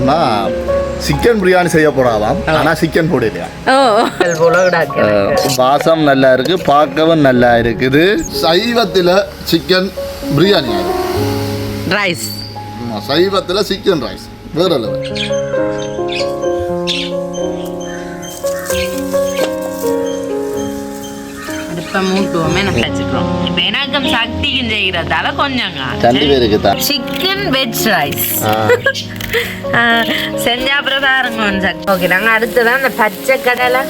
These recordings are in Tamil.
சொன்னா சிக்கன் பிரியாணி செய்ய போறாவாம் ஆனா சிக்கன் கிடாக்கு வாசம் நல்லா இருக்கு பார்க்கவும் நல்லா இருக்குது. சைவத்தில் சிக்கன் பிரியாணி ரைஸ் சைவத்தில் சிக்கன் ரைஸ் வேற லெவல் செய்கிறதால தான் சிக்கன் வெஜ் ரைஸ் செஞ்சா அப்புறம் பாருங்க ஓகே நாங்கள் அடுத்ததான் அந்த பச்சை கடலை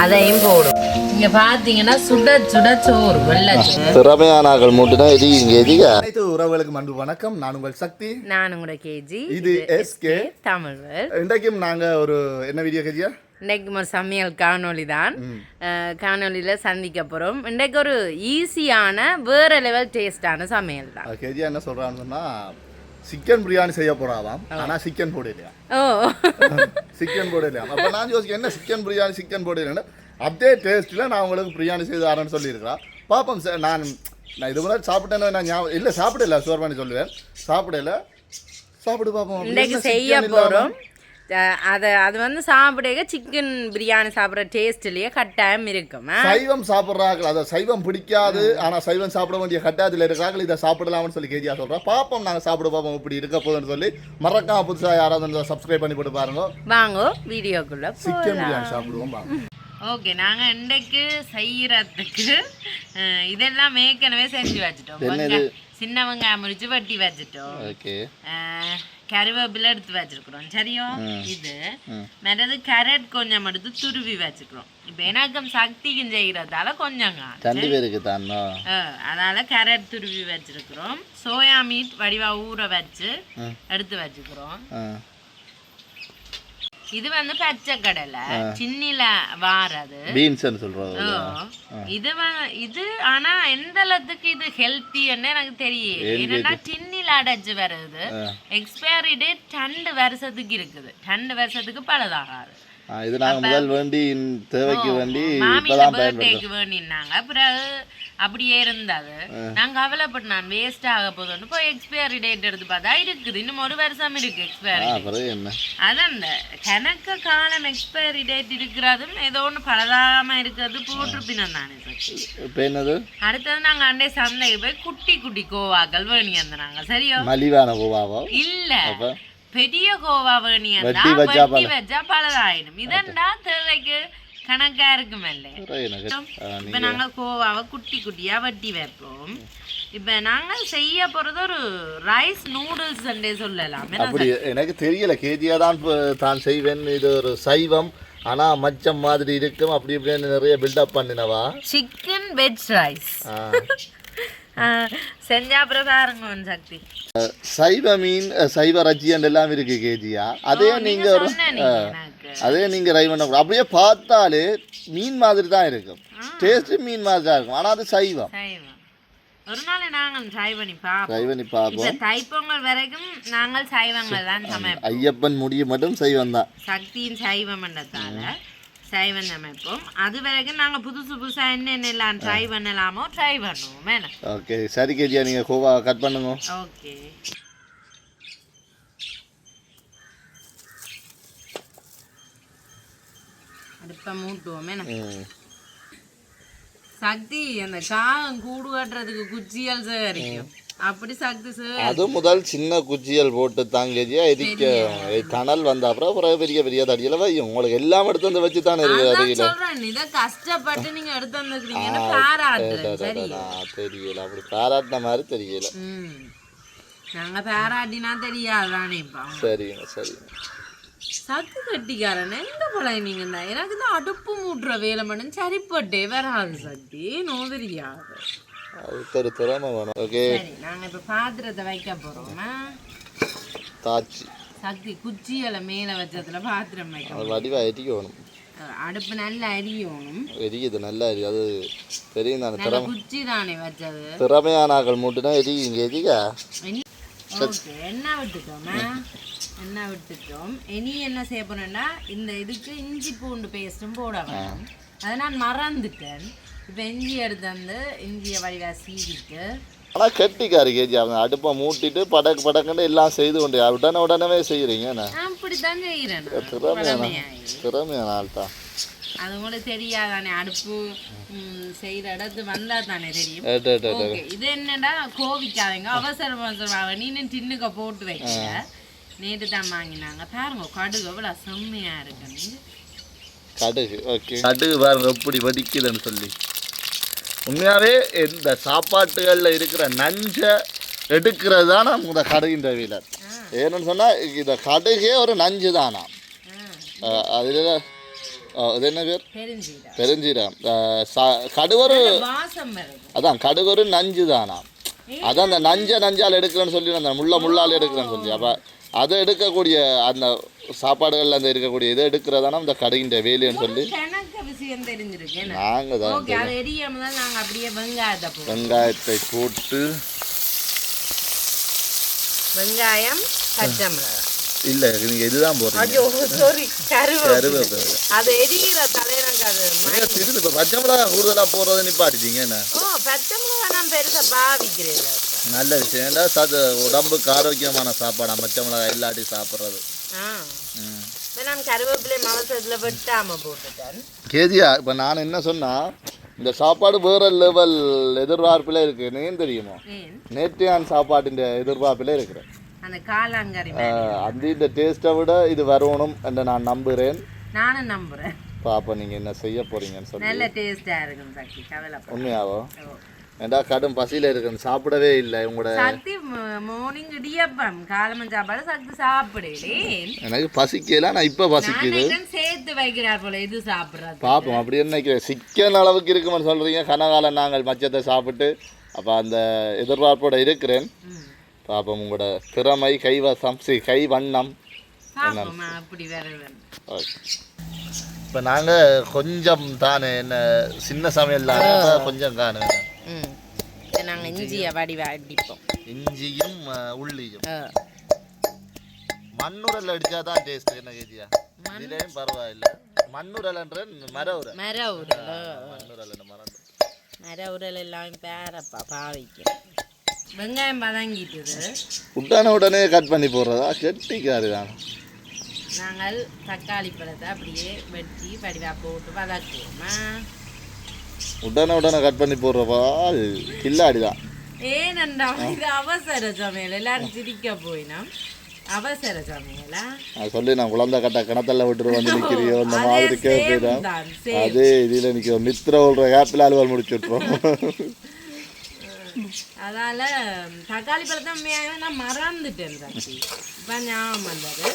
அதையும் போடும் இங்க பாத்தீங்கன்னா சுட சுட சோறு வெள்ளை சோறு திறமையான ஆக்கள் மூட்டுனா எதி இங்கே எதிக அனைத்து உறவுகளுக்கு அன்பு வணக்கம் நான் உங்கள் சக்தி நான் உங்களோட கேஜி இது எஸ்கே தமிழ்வர் இன்றைக்கும் நாங்க ஒரு என்ன வீடியோ கஜியா இன்றைக்கு ஒரு சமையல் காணொளி தான் காணொலியில் சந்திக்க போகிறோம் இன்றைக்கு ஒரு ஈஸியான வேற லெவல் டேஸ்டான சமையல் தான் கெஜியா என்ன சொல்றான்னு சொன்னா சிக்கன் பிரியாணி செய்ய போறாவாம் ஆனா சிக்கன் போடலையா? சிக்கன் போடலையா அப்ப நான் யோசிக்க என்ன சிக்கன் பிரியாணி சிக்கன் போடலைன்னு அதே டேஸ்ட்ல நான் உங்களுக்கு பிரியாணி செய்து தரேன்னு சொல்லியிருக்கிறேன் பாப்போம் சார் நான் நான் இது முன்னாடி சாப்பிட்டேன்னு நான் ஞாபகம் இல்லை சாப்பிடல சுவர் பண்ணி சொல்லுவேன். சாப்பிடல. சாப்பிடு என்ன செய்ய? போகிறோம் அதை அது வந்து சாப்பிடுக சிக்கன் பிரியாணி சாப்பிட்ற டேஸ்ட்லேயே கட்டாயம் இருக்கும்? சைவம் சாப்பிட்றாங்க அதை சைவம் பிடிக்காது ஆனா சைவம் சாப்பிட வேண்டிய கட்டாயத்தில் இருக்காங்க இதை சாப்பிடலாம்னு சொல்லி கேஜியா சொல்றேன் பாப்போம் நாங்க சாப்பிட பாப்போம் இப்படி இருக்க போகுதுன்னு சொல்லி. மறக்காம புதுசா யாராவது சப்ஸ்கிரைப் பண்ணி போட்டு பாருங்க. வாங்க வீடியோக்குள்ள சிக்கன் பிரியாணி சாப்பிடுவோம். ஓகே நாங்கள் இன்றைக்கு செய்யறதுக்கு இதெல்லாம் ஏற்கனவே செஞ்சு வச்சுட்டோம். சின்ன வெங்காயம் முறிச்சு வெட்டி வச்சுட்டோம். கருவேப்பிலை எடுத்து வச்சிருக்கிறோம். சரியோ? இது. மற்றது கேரட் கொஞ்சம் எடுத்து துருவி வச்சுக்கிறோம் இப்போ எனக்கும் சக்திக்கும் செய்கிறதால கொஞ்சம் ரெண்டு பேருக்கு தான்? அதனால கேரட் துருவி வச்சிருக்கிறோம். சோயா மீட் வடிவா ஊற வச்சு எடுத்து வச்சுக்கிறோம் இது வந்து பச்சை கடலை சின்னில வாரது. பீன்ஸ்னு சொல்றது இது இது ஆனா எந்த அளவுக்கு இது ஹெல்த்தின்னு எனக்கு தெரியும் என்னன்னா டின்னில அடைச்சு வருது எக்ஸ்பயரி டேட் ரெண்டு வருஷத்துக்கு இருக்குது. ரெண்டு வருஷத்துக்கு பழுதாகாது. இது நாங்க முதல் வேண்டி தேவைக்கு வேண்டி இப்பதான் பர்த்டேக்கு வேண்டினாங்க. பிறகு அப்படியே இருந்தது. நாங்க கவலைப்பட்டு நான் வேஸ்ட் ஆக போதுன்னு போய் எக்ஸ்பயரி டேட் எடுத்து பார்த்தா இருக்குது. இன்னும் ஒரு வருஷம் இருக்கு எக்ஸ்பயரி அதான் கணக்கு காலம் எக்ஸ்பயரி டேட் இருக்கிறதும் ஏதோ ஒன்று பழதாம இருக்கிறது போட்டிருப்பினம் தானே என்னது? அடுத்தது நாங்க அண்டே சந்தைக்கு போய் குட்டி குட்டி கோவாக்கள் வேணி வந்தாங்க சரியோ? மலிவான கோவாவோ? இல்ல. பெரிய கோவா வேணி வெட்டி வச்சா பழதாயிடும் இதண்டா தேவைக்கு கணக்கா இருக்குமல்ல இப்ப நாங்க கோவாவை குட்டி குட்டியா வெட்டி வைப்போம் இப்ப நாங்க செய்ய போறது ஒரு ரைஸ் நூடுல்ஸ் சொல்லலாம் அப்படி எனக்கு தெரியல கேஜியா தான் தான் செய்வேன் இது ஒரு சைவம் ஆனா மச்சம் மாதிரி இருக்கும் அப்படி இப்படின்னு நிறைய பில்டப் பண்ணினவா சிக்கன் வெஜ் ரைஸ். செஞ்சா சக்தி சைவ மீன் சைவ ரஜ்ஜியன் எல்லாம் இருக்கு கேஜியா அதே நீங்க அதே நீங்க பண்ண அப்படியே பார்த்தாலே மீன் மாதிரி தான் இருக்கும் டேஸ்ட் மீன் மாதிரி தான் இருக்கும் ஆனா அது சைவம் ஒரு நாள் நாங்கள் ட்ரை பண்ணி பார்ப்போம் ட்ரை பண்ணி இப்ப பார்ப்போம் தைப்பொங்கல் வரைக்கும் நாங்கள் சைவங்கள் தான் சமைப்போம் ஐயப்பன் முடிய மட்டும் சைவம் தான் சக்தியின் சைவம் என்றதால சைவம் சமைப்போம் அது வரைக்கும் நாங்க புதுசு புதுசா என்னென்ன எல்லாம் ட்ரை பண்ணலாமோ ட்ரை பண்ணுவோம். வேணா ஓகே சரி கேஜியா நீங்க கோவா கட் பண்ணுங்க. ஓகே. அடுப்ப மூட்டுவோம். சக்தி அந்த காகம் கூடு கட்டுறதுக்கு குச்சியால் சேகரிக்கும். அது முதல் சின்ன குச்சியல் போட்டு தாங்கேஜியா எரிக்க கனல் வந்த அப்புறம் அப்புறம் பெரிய பெரிய தடியில வையும். உங்களுக்கு எல்லாம் எடுத்து வந்து வச்சு தானே இருக்கு அருகில. கஷ்டப்பட்டு நீங்க எடுத்து சரி. தெரியல. அப்படி பாராட்டின மாதிரி தெரியல. நாங்க பாராட்டினா தெரியாதானே சரிங்க சரிங்க. சத்து கட்டிக்காரன் எங்க தான் எனக்கு தான் அடுப்பு மூட்டுற வேலை மட்டும் சரிப்பட்டே வராது சக்தி. நோதரியாது ஒரு திறமை வேணும். ஓகே. சரி நாங்க இப்ப பாத்திரத்தை வைக்க போறோமா தாச்சி சக்தி குச்சியில மேல வச்சதுல பாத்திரம் வைக்கணும் அது வடிவா எரிக்கணும் அடுப்பு நல்லா எரியணும் எரியுது நல்லா எரியுது. அது தெரியும் தானே திறமை குச்சி தானே வச்சது. திறமையான ஆக்கள் மூட்டுனா எரியுங்க எரியா ஓகே எண்ணெய் விட்டுட்டோமா எண்ணெய் விட்டுட்டோம். இனி என்ன செய்ய போறேன்னா இந்த இதுக்கு இஞ்சி பூண்டு பேஸ்ட்டும் போட வேணும். அதை நான் மறந்துட்டேன். இப்போ இஞ்சி எடுத்து வந்து இஞ்சியை வடிவா சீவிட்டு ஆனா கெட்டிக்காரு கேஜி அவங்க அடுப்பை மூட்டிட்டு படக்கு படக்குன்னு எல்லாம் செய்து கொண்டு உடனே உடனே செய்யறீங்க செய்யறேன் நான். திறமையான. திறமையான ஆள் தான். அது கூட தெரியாதானே அடுப்பு செய்யற இடத்து வந்தா தானே தெரியும் இது என்னடா கோவிக்காதீங்க அவசரம் அவசரம் நீனு டின்னுக்க போட்டு வைக்க நேற்று தான் வாங்கினாங்க. பாருங்க கடுகு எவ்வளோ செம்மையா இருக்கு. கடுகு ஓகே. கடுகு பாருங்க எப்படி வடிக்குதுன்னு சொல்லி. உண்மையாகவே இந்த சாப்பாட்டுகளில் இருக்கிற நஞ்சை எடுக்கிறது தானே இந்த கடுகின்ற வீலர் ஏன்னு சொன்னால் இந்த கடுகே ஒரு நஞ்சு தானா அதில் அது என்ன பேர்? பெருஞ்சீரம் கடுவரு அதான் கடுகொரு நஞ்சு தானா அதான் அந்த நஞ்சை நஞ்சால் எடுக்கிறேன்னு சொல்லி அந்த முள்ள முள்ளால் எடுக்கிறேன்னு சொல்லி. அப்போ அதை எடுக்கக்கூடிய அந்த சாப்பாடுகளில் அந்த இருக்கக்கூடிய இதை எடுக்கிறதானா இந்த கடுகின்ற வேலைன்னு சொல்லி? நாங்கள் தான் நாங்க வெங்காயத்தை போட்டு. வெங்காயம் பச்சை மிளகாய். இல்லை நீங்கள் இதுதான் போடுறீங்க. அது எரிகிற தலையனக்கு அது சிறிது இப்போ பச்சை மிளகா கூடுதலாக போடுறதை நிப்பாட்டிட்டீங்க என்ன? பச்சை மிளகாய் நான் பெருசா பாவிக்கிறேன். நல்ல விஷயம். சது உடம்புக்கு ஆரோக்கியமான சாப்பாடா? பச்சை மிளகா இல்லாட்டி சாப்பிட்றது. ம். இப்ப நான் என்ன சொன்னால் இந்த சாப்பாடு வேற லெவல் எதிர்பார்ப்பில் இருக்கு. ஏன் தெரியுமோ? நேற்றையான் சாப்பாட்டின் எதிர்பார்ப்பில் இருக்கிறேன். அந்த இந்த டேஸ்ட்டை விட இது வரணும் என்று நான் நம்புகிறேன். நானும் நம்புறேன். பாப்பா நீங்கள் என்ன செய்ய போறீங்கன்னு சொல்லி. நல்ல டேஸ்டா இருக்கும் சக்தி. உண்மையாவோ? ஏண்டா கடும் பசியில் இருக்கேன் சாப்பிடவே இல்லை உங்களோட சக்தி மார்னிங் இடியப்பம். காலமன் சாப்பாடு சக்தி சாப்பிடலேன் எனக்கு பசிக்கல நான் இப்போ பசிக்குது. நான் சேர்த்து வைக்கிறார் போல இது சாப்பிடுறது? பார்ப்போம் அப்படி என்ன சிக்கன் அளவுக்கு இருக்குமென்னு சொல்கிறீங்க கனகாலம் நாங்கள் மச்சத்தை சாப்பிட்டு அப்போ அந்த எதிர்பார்ப்போட இருக்கிறேன். பாப்போம் உங்களோட திறமை கைவசம் சி கை வண்ணம் பாப்போமா அப்படி வேற இப்போ நாங்கள் கொஞ்சம் தானே என்ன சின்ன சமையல் கொஞ்சம் தானே. இதை நாங்கள் இஞ்சியை வடிவா அடிப்போம் இஞ்சியும் உள்ளியும். மண்ணுரல் அடிச்சா தான் டேஸ்ட் என்ன கேஜியா இதுலேயும் பரவாயில்ல மண்ணுரல்ன்ற மர உரல் மர உரல் மண்ணுரல் மறந்து மர உரல் எல்லாம் பேரப்பா பாவிக்கிறேன் வெங்காயம் பதங்கிட்டுது உடனே உடனே கட் பண்ணி போடுறதா கெட்டிக்காரு தான் நாங்கள் தக்காளி பழத்தை அப்படியே வெட்டி வடிவா போட்டு வதக்குவோமா உடனே உடனே கட் பண்ணி போடுறப்பா கில்லாடி தான் ஏனண்டா இது அவசர சமையல். எல்லாரும் சிரிக்க போயினா? அவசர சமையலா? நான் சொல்லி நான் குழந்தை கட்ட கிணத்துல விட்டுட்டு வந்து நிற்கிறியோ இந்த அதே மாதிரி கேட்குதான். அதே இதில் நிற்கிறோம் மித்திர விடுற கேப்பில் அலுவல் முடிச்சுட்றோம் அதனால தக்காளி பழத்தை நான் மறந்துட்டேன் தம்பி. இப்போ ஞாபகம் வந்தது.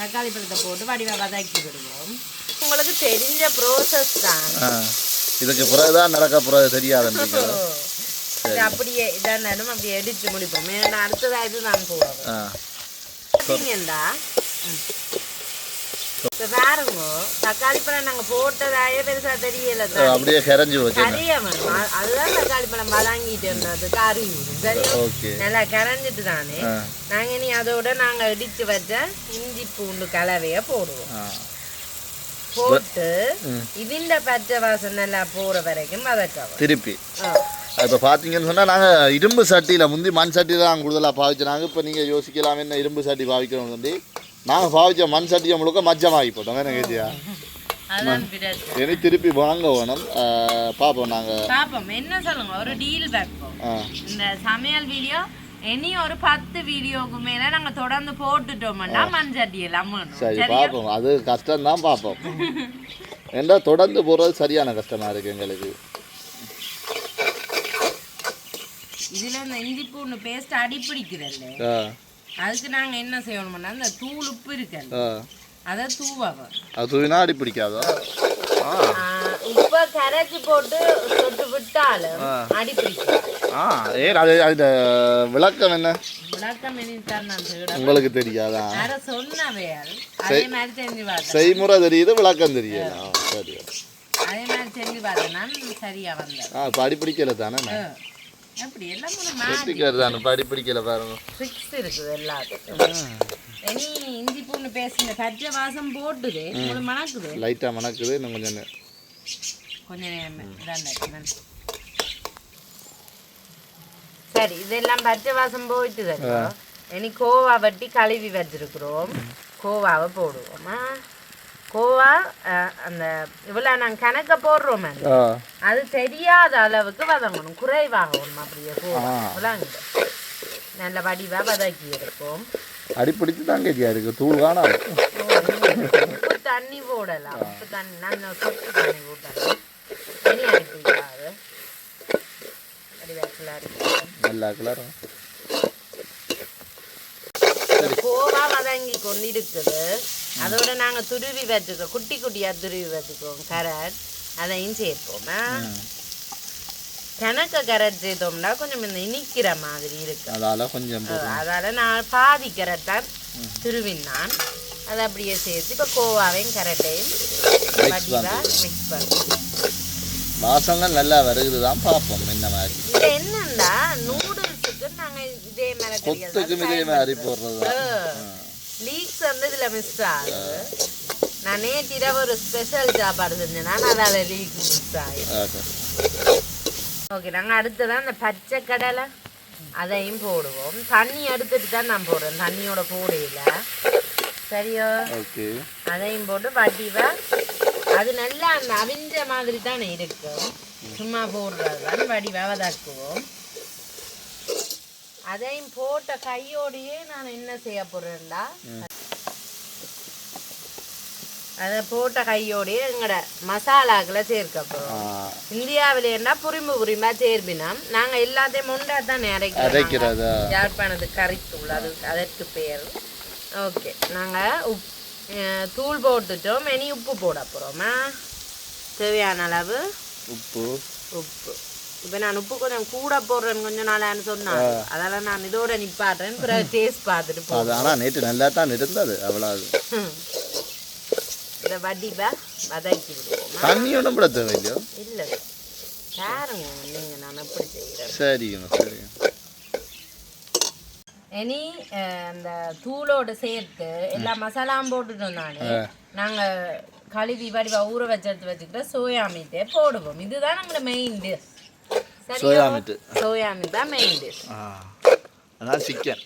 தக்காளி பழத்தை போட்டு வடிவா வதக்கி விடுவோம். உங்களுக்கு தெரிஞ்ச ப்ரோசஸ் தான். இதுக்கு பிறகுதான் நடக்க தெரியாதுன்றீங்களா இது அப்படியே இதான் அப்படியே எடுத்து முடிப்போம். ஏன்னா அடுத்ததா இது நான் இப்போ பாருங்க தக்காளி பழம் நாங்கள் போட்டதாயே பெருசா தெரியல அப்படியே கரைஞ்சி அதுதான் தக்காளி பழம் வதங்கிட்டுன்றதுக்கு அறிவு சரி ஓகே. நல்லா கரைஞ்சிட்டு தானே? ஆ. நாங்க இனி அதோட நாங்க இடிச்சு வச்ச இஞ்சி பூண்டு கலவைய போடுவோம். போட்டு. இதுண்ட பச்சை வாசம் நல்லா போற வரைக்கும் வதக்கவும் திருப்பி. இப்போ பார்த்தீங்கன்னு சொன்னால் நாங்கள் இரும்பு சட்டியில் முந்தி மண் சட்டி தான் கூடுதலாக பாவிச்சினாங்க இப்போ நீங்கள் யோசிக்கலாம் என்ன இரும்பு சட்டி பாவிக்கிறோம் வந்து நாங்கள் பாவிச்ச மண் சட்டியை முழுக்க மஞ்சமாகி போட்டோம் என்ன கேட்டியா இனி திருப்பி வாங்க வேணும் பார்ப்போம் நாங்கள் பாப்போம் என்ன சொல்லுங்க ஒரு டீல் ஆ இந்த சமையல் வீடியோ இனி ஒரு பத்து வீடியோக்கு மேல நாங்க தொடர்ந்து போட்டுட்டோம்னா மண்சட்டி எல்லாம் சரி பார்ப்போம் அது கஷ்டம்தான் பார்ப்போம் ஏண்டா தொடர்ந்து போகிறது சரியான கஷ்டமாக இருக்குது எங்களுக்கு இதுல இந்த இஞ்சி பூண்டு பேஸ்ட் அடி பிடிக்குதல்ல ஆ அதுக்கு நாங்க என்ன செய்யணும்னா இந்த தூள் உப்பு இருக்குல்ல அதை தூவவ அது தூவினா அடி பிடிக்காதோ ஆ உப்பை கரைச்சி போட்டு விட்டாலும் அடி ஆ ஏன் அது அந்த விளக்கம் என்ன? உங்களுக்கு தெரியாதா? செய்முறை தெரியுது விளக்கம் தெரியல சரி அதே மாதிரி செஞ்சு பார்த்தேன் நான் சரியா வந்தேன் ஆ படி பிடிக்கல தானே? அப்படி எல்லாம் தானே படி பிடிக்கல பாருங்க. ட்ரிக்ஸ் இருக்குது எல்லாத்துக்கும். இனி இஞ்சி பூண்டு பேசுங்க. பச்சை வாசம் போட்டுது உங்களுக்கு மணக்குது. லைட்டாக மணக்குது இன்னும் கொஞ்சம் நே- கொஞ்ச நேரம் சரி இதெல்லாம் பச்சை வாசம் போயிட்டு இனி கோவா வட்டி கழுவி வச்சிருக்கிறோம். கோவாவை போடுவோமா? கோவா அந்த இவ்வளோ நாங்கள் கணக்க போடுறோமே ஆ. அது தெரியாத அளவுக்கு வதங்கணும். குறைவாகணும் அப்படியே கோவா விளாங்க நல்ல வடிவாக வதக்கி எடுப்போம். அடிப்பிடிச்சு தான் கேஜியா இருக்கு? தூள் உப்பு தண்ணி போடலாம். தண்ணி நான் சொட்டு தண்ணி போட்டலாம் தனி அடிப்பிடாது வடிவாக்கில் அடிப்போம் நல்லா கலர் கோவா வதங்கி கொண்டு இருக்குது அதோட நாங்க துருவி வச்சுக்கிறோம் குட்டி குட்டியா துருவி வச்சுக்கிறோம் கரட் அதையும் சேர்ப்போம் கணக்க கரட் சேர்த்தோம்னா கொஞ்சம் இந்த இனிக்கிற மாதிரி இருக்கு அதால கொஞ்சம் அதால நான் பாதி கரட் தான் துருவினான். அதை அப்படியே சேர்த்து இப்போ கோவாவையும் கரட்டையும் வடிவா மிக்ஸ் பண்ணுவோம் வாசங்கள் நல்லா வருகுது தான் பார்ப்போம் என்ன மாதிரி. என்னன்னா நூடுல்ஸுக்கு நாங்க இதே கொத்துக்கும் இதே மாதிரி மாதிரி போடுறது லீக்ஸ் வந்து இதுல மிஸ் ஆகுது. நான் நேற்று இரவு ஒரு ஸ்பெஷல் சாப்பாடு செஞ்சேன்னா அதால லீக்ஸ் மிஸ் ஆகுது. ஓகே நாங்கள் அடுத்ததான் அந்த பச்சை கடலை அதையும் போடுவோம். தண்ணி எடுத்துட்டு தான் நான் போடுறேன் தண்ணியோட போடையில சரியோ? ஓகே அதையும் போட்டு வடிவா அது நல்லா அந்த அவிஞ்ச மாதிரி தானே இருக்கும் சும்மா போடுறது தான் வடிவா வதக்குவோம் அதையும் போட்ட கையோடையே நான் என்ன செய்ய போறேன்டா? அதை போட்ட கையோடையே எங்கட மசாலாக்களை சேர்க்க போறோம். இந்தியாவிலேன்னா புரிம்பு புரிமா சேர்ப்பினோம். நாங்க எல்லாத்தையும் முண்டா தான் அரைக்கிறோம். அரைக்கிறதா? யாழ்ப்பாணத்து கறித்தூள் அது அதற்கு பேர். ஓகே நாங்கள் உப் அஹ் தூள் போட்டுட்டோம். இனி உப்பு போட போகிறோமா தேவையான அளவு உப்பு. உப்பு. இப்போ நான் உப்பு கொஞ்சம் கூட போடுறேன்னு கொஞ்சம் நாளான்னு சொன்னாங்க அதெல்லாம் நான் இதோட நிப்பாட்டுறேன். பிறகு டேஸ்ட் பார்த்துட்டு போ அது ஆனால் நேற்று நல்லா தான் இருந்தது அவ்வளோ இதை வடிவா வதக்கி விடுவோமா? தண்ணி ஒன்றும் கூட தேவையில்லையோ? இல்லை. பாருங்க நீங்கள் நான் எப்படி செய்கிறேன் சரிங்க சரிங்க. இனி அந்த தூளோட சேர்த்து எல்லா மசாலாவும் போட்டுட்டோம் நானே. நாங்க கழுவி வடிவா ஊற வச்சு எடுத்து வச்சுக்கிட்ட சோயா மீட்டே போடுவோம். இதுதான் நம்மளோட main dish soya meat soya meat தான் மெயின் டிஷ் அதான் சிக்கன்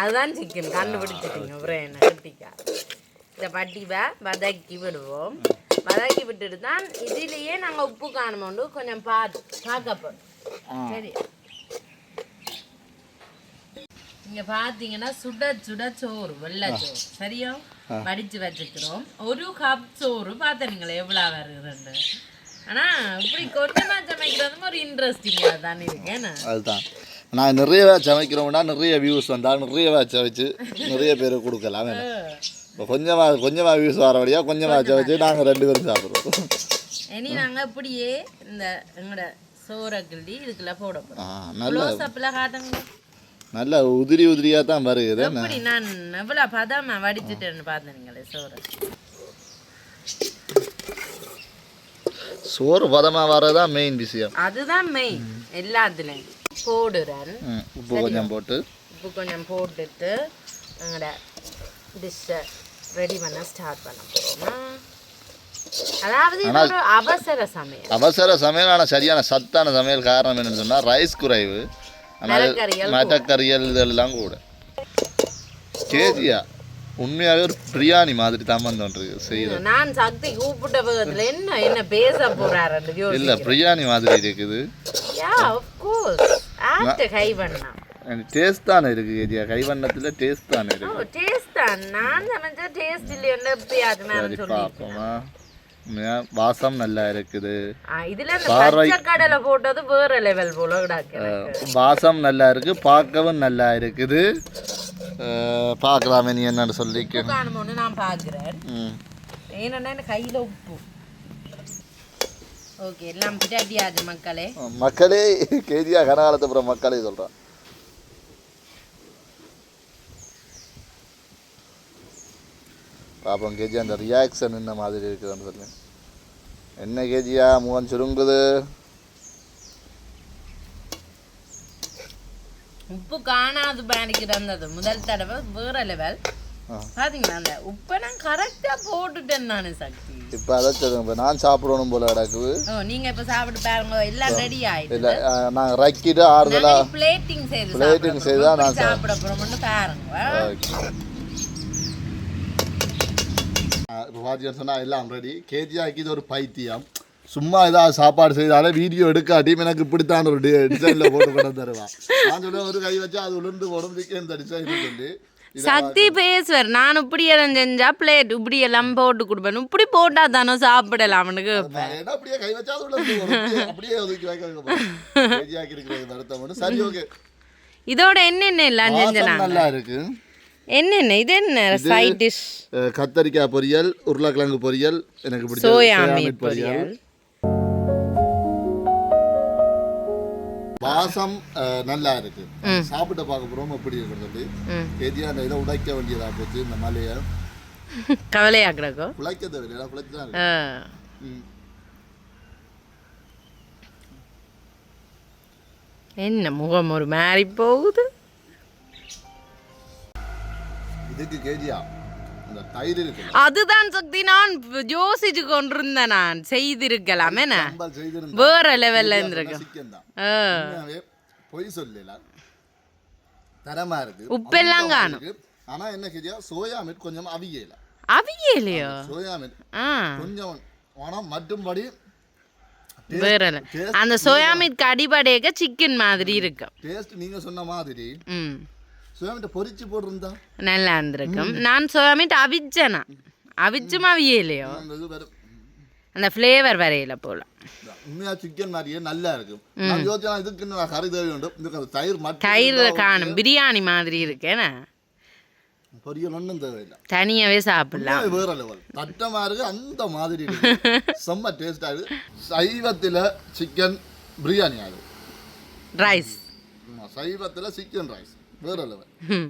அதுதான் சிக்கன் கண்டுபிடிச்சிட்டீங்க அப்புறம் என்ன கட்டிக்கா. இதை வடிவா வதக்கி விடுவோம். வதக்கி விட்டுட்டு தான் இதுலேயே நாங்கள் உப்பு காணுமோண்டு கொஞ்சம் பார்த்து பார்க்க போறோம். சரி இங்க பாத்தீங்கன்னா சுட சுட சோறு வெள்ளை சோறு. சரியா? வடிச்சு வச்சுக்கிறோம். ஒரு கப் சோறு பார்த்தீங்களா எவ்வளவு வருதுன்னு ஆனா இப்படி கொஞ்சமா சமைக்கிறதும் ஒரு இன்ட்ரெஸ்டிங்கா தான் இருக்கு. என்ன? அதுதான். நான் நிறையவே சமைக்கிறோம்னா நிறைய வியூஸ் வந்தால் நிறையவே சமைச்சு நிறைய பேருக்கு கொடுக்கலாம். இப்போ கொஞ்சமாக கொஞ்சமாக வியூஸ் வரபடியாக கொஞ்சமாக சமைச்சு நாங்கள் ரெண்டு பேரும் சாப்பிட்றோம். இனி நாங்க இப்படியே இந்த எங்களோட சோறை கிள்ளி இதுக்குள்ள போட ஆ போறோம் நல்ல நல்ல உதிரி உதிரியாக தான் வருது எப்படி நான் எவ்வளவு பதமா வடிச்சிட்டேன்னு பார்த்தீங்களே சோறை? சோறு பதமாக வரதான் மெயின் விஷயம். அதுதான் மெயின் எல்லாத்துலயும். போடுறேன். உப்பு கொஞ்சம் போட்டு. உப்பு கொஞ்சம் போட்டுட்டு எங்களோட டிஷ்ஷை ரெடி பண்ண ஸ்டார்ட் பண்ண போகிறோமா அதாவது அவசர சமையல். அவசர சமையல் ஆனால் சரியான சத்தான சமையல் காரணம் என்னன்னு சொன்னால் ரைஸ் குறைவு. மட்டக்கறியல் இதெல்லாம் கூட. கேஜியா உண்மையாகவே ஒரு பிரியாணி மாதிரி தான் வந்துருக்கு செய்யுது. நான் சக்தி கூப்பிட்ட பக்கத்துல என்ன என்ன பேச போறாருன்னு இல்லை பிரியாணி மாதிரி இருக்குது. யா ஆஃப் கோர்ஸ் ஆட்ட கை பண்ணா டேஸ்ட் தானே இருக்கு கேஜியா. கைவண்ணத்தில் டேஸ்ட் தானே இருக்கு. டேஸ்ட் தான். நான் சமைச்சா டேஸ்ட் இல்லைன்னு எப்பயாவது நான் வாசம் நல்லா இருக்குது. கடலை போட்டது வேற லெவல் போல வாசம் நல்லா இருக்கு பார்க்கவும் நல்லா இருக்குது. பார்க்கலாமே நீ என்னன்னு சொல்லிக்க. நான் பார்க்குறேன். எனக்கு கையில உப்பு. ஓகே எல்லாம் மக்களே. மக்களே கேஜியா கனகாலத்துப்புறம் மக்களே சொல்கிறான் பாப்போம் கேஜி அந்த ரியாக்ஷன் என்ன மாதிரி இருக்குதுன்னு சொல்லி. என்ன கேஜியா? முகம் சுருங்குது. உப்பு காணாது பாடிக்கு இருந்தது முதல் தடவை வேற லெவல். பாத்தீங்களா அந்த உப்பை நான் கரெக்டா போட்டுட்டேன் நானு சக்தி. இப்போ அதை சொல்லுங்க நான் சாப்பிடணும் போல கிடக்குது. ஓ நீங்க இப்ப சாப்பிட்டு பாருங்க எல்லாம் ரெடி ஆயிடுது. இல்லை நாங்கள் ரக்கிட்டு ஆறுதலாக பிளேட்டிங் செய்து சாப்பிட செய்து. நான் சாப்பிட போறோம்னு பாருங்க ஓகே இப்போ பார்த்தீங்கன்னு சொன்னால் எல்லாம் ரெடி கேஜியாக்கு இது ஒரு பைத்தியம். சும்மா ஏதாவது சாப்பாடு செய்தாலே வீடியோ எடுக்காட்டி எனக்கு இப்படித்தான் ஒரு டிசைனில் போட்டு கொண்டு தருவான். நான் சொல்லுவேன் ஒரு கை வச்சா அது உளுந்து போடும். சிக்கன் இந்த டிசைன் சொல்லி. சக்தி பேசுவார் நான் இப்படி எல்லாம் செஞ்சா பிளேட் இப்படி எல்லாம் போட்டு கொடுப்பேன். இப்படி போட்டா தானே சாப்பிடலாம்னு கேட்பேன். அப்படியே கை வச்சா அப்படியே- ஒதுக்கி வைக்க சரி ஓகே இதோட என்னென்ன எல்லாம் செஞ்சலாம் நல்லா இருக்கு. என்னென்ன? இது என்ன சைட் டிஷ் கத்தரிக்காய் பொரியல் உருளைக்கிழங்கு பொரியல் எனக்கு பிடிச்ச சோயா மீட் பொரியல். வாசம் நல்லா இருக்கு. சாப்பிட்டு பார்க்க போறோம் எப்படி இருக்குன்னு சொல்லி. கேஜியா அந்த இதை உடைக்க வேண்டியதா போச்சு இந்த மலையை. கவலையா கிடக்கும் தான் இருக்கு. ஆ. ம். என்ன முகம் ஒரு மாதிரி போகுது? இதுக்கு கேஜியா? இந்த தயிர் இருக்கு அதுதான் சக்தி நான் யோசிச்சு கொண்டிருந்தேன் நான். செய்திருக்கலாம் என்ன? வேற லெவல்ல. உண்மையாவே பொய் சொல்லல தரமா இருக்கு. உப்பெல்லாம் காணும். ஆனா என்ன கேஜியா? சோயா மீட் கொஞ்சம் அவியல. அவியலையோ? சோயா மீட் கொஞ்சம் ஆனா மற்றும்படி வேற அந்த சோயா மீட் அடிபடையக்க சிக்கன் மாதிரி இருக்கும் டேஸ்ட் நீங்க சொன்ன மாதிரி ம் சோயா மீட்டை பொரிச்சு போட்டிருந்தா? நல்லா இருந்திருக்கும். நான் சோயா மீட் அவிச்சேனா? அவிச்சும் அவியலையோ? அந்த ஃப்ளேவர் வரையில போல. உண்மையா சிக்கன் மாதிரியே நல்லா இருக்கும் நான் யோசிச்சா இதுக்கு நான் கறி தேவை இதுக்கு அந்த தயிர் மட்டும் தயிர் காணும். பிரியாணி மாதிரி இருக்கேனா. பொரியல் ஒன்றும் தேவையில்லை. தனியாவே சாப்பிடலாம். வேற லெவல் தட்டமா இருக்கு அந்த மாதிரி செம்ம டேஸ்டா இருக்கு. சைவத்துல சிக்கன் பிரியாணி ஆகுது. ரைஸ் சைவத்துல சிக்கன் ரைஸ் வேற லெவல் ம்